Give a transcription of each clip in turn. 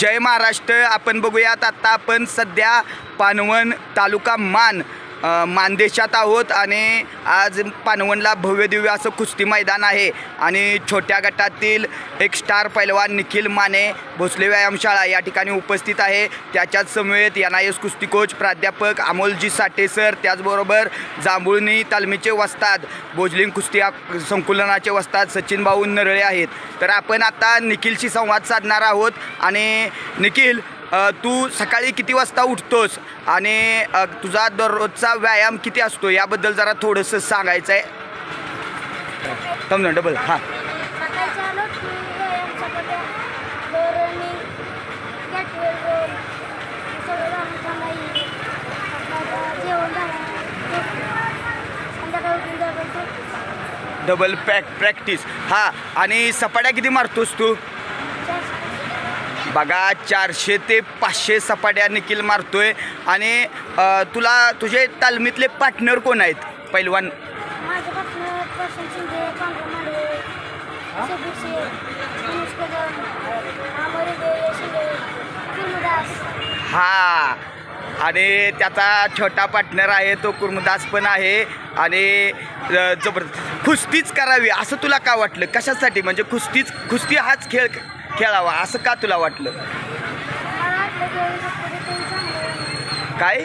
जय महाराष्ट्र आपण बघूयात आत्ता आपण सध्या पानवण तालुका मान मानदेशात आहोत आणि आज पानवणला भव्यदिव्य असं कुस्ती मैदान आहे. आणि छोट्या गटातील एक स्टार पैलवान निखिल माने भोसले व्यायामशाळा या ठिकाणी उपस्थित आहे. त्याच्याच समवेत एन आय एस कुस्ती कोच प्राध्यापक अमोलजी साठे सर त्याचबरोबर जांभुळणी तालमीचे वस्ताद बोजलिंग कुस्ती संकुलनाचे वस्ताद सचिन भाऊ नरळे आहेत. तर आपण आता निखिलशी संवाद साधणार आहोत आणि निखिल तू सकाळी किती वाजता उठतोस? आणि तुझा दररोजचा व्यायाम किती असतो? याबद्दल जरा थोडंसं सांगायचं आहे समजा डबल हां. डबल पॅक प्रॅक्टिस हां आणि सपाट्या किती मारतोस तू? बघा चारशे ते पाचशे सपाट्या निखिल मारतोय. आणि तुला तुझे तालमीतले पार्टनर कोण आहेत? पैलवान. हा? आणि त्याचा छोटा पार्टनर आहे तो कुर्मदास पण आहे. आणि जबरदस्त. कुस्तीच करावी असं तुला का वाटलं? कशासाठी? म्हणजे कुस्तीच कुस्ती हाच खेळ खेळावा असं का तुला वाटलं? काय?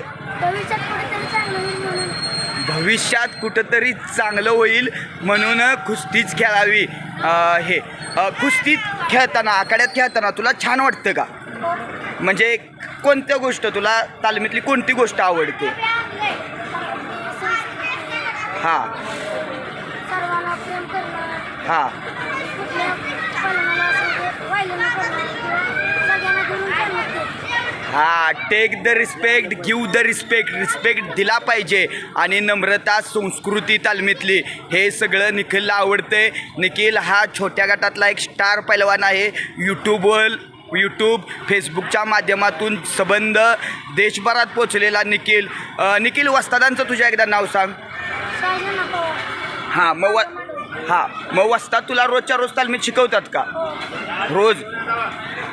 भविष्यात कुठेतरी चांगलं होईल म्हणून. कुस्तीच खेळावी. हे कुस्तीत खेळताना आखाड्यात खेळताना तुला छान वाटतं का? म्हणजे कोणत्या गोष्ट तुला तालमीतली कोणती गोष्ट आवडते? हां. सर्वांना प्रेम करणं. हां. कुठल्या पालनाला असं ते वाहिलं न करणं किंवा सगळ्यांना धरून चालणं ते. हा take the respect give the respect respect दिला पाहिजे. आणि नम्रता संस्कृती तालमीतली हे सगळं निखिलला आवडते निखिल हा छोट्या गटातला एक स्टार पैलवान आहे. यूट्यूबवर यूट्यूब फेसबुकच्या माध्यमातून संबंध देशभरात पोचलेला निखिल. अ, निखिल वस्तादांचं तुझ्या एकदा नाव सांग. हां मग व हां मग वस्ता तुला रोजच्या रोज तालमीत शिकवतात का? रोज?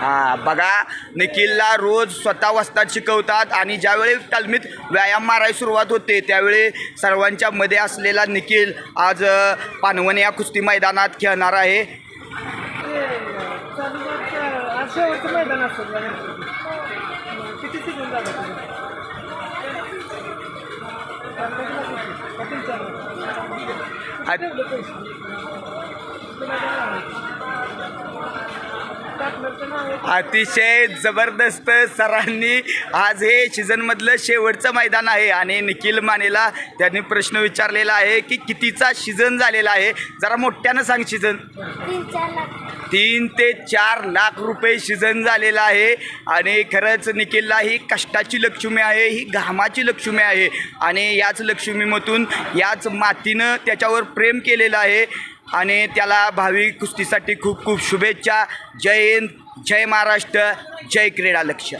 हां बघा निखिलला रोज स्वतः वस्तात शिकवतात आणि ज्यावेळी तालमीत व्यायाम मारायला सुरुवात होते त्यावेळी सर्वांच्या मध्ये असलेला निखिल आज पानवण या कुस्ती मैदानात खेळणार आहे. मैदान अतिशय जबरदस्त सरांनी आज हे सीझनमधलं शेवटचं मैदान आहे आणि निखिल मानेला त्यांनी प्रश्न विचारलेला आहे की कितीचा सीझन झालेला आहे? जरा मोठ्यानं सांग सीझन तीन चार लाख. तीन ते चार लाख रुपये सीझन झालेला आहे. आणि खरंच निखिलला ही कष्टाची लक्ष्मी आहे ही घामाची लक्ष्मी आहे. आणि याच लक्ष्मीमधून याच मातीनं त्याच्यावर प्रेम केलेलं आहे. आणि त्याला भावी कुस्तीसाठी खूप खूप शुभेच्छा. जय हिंद जय महाराष्ट्र जय क्रीडा लक्ष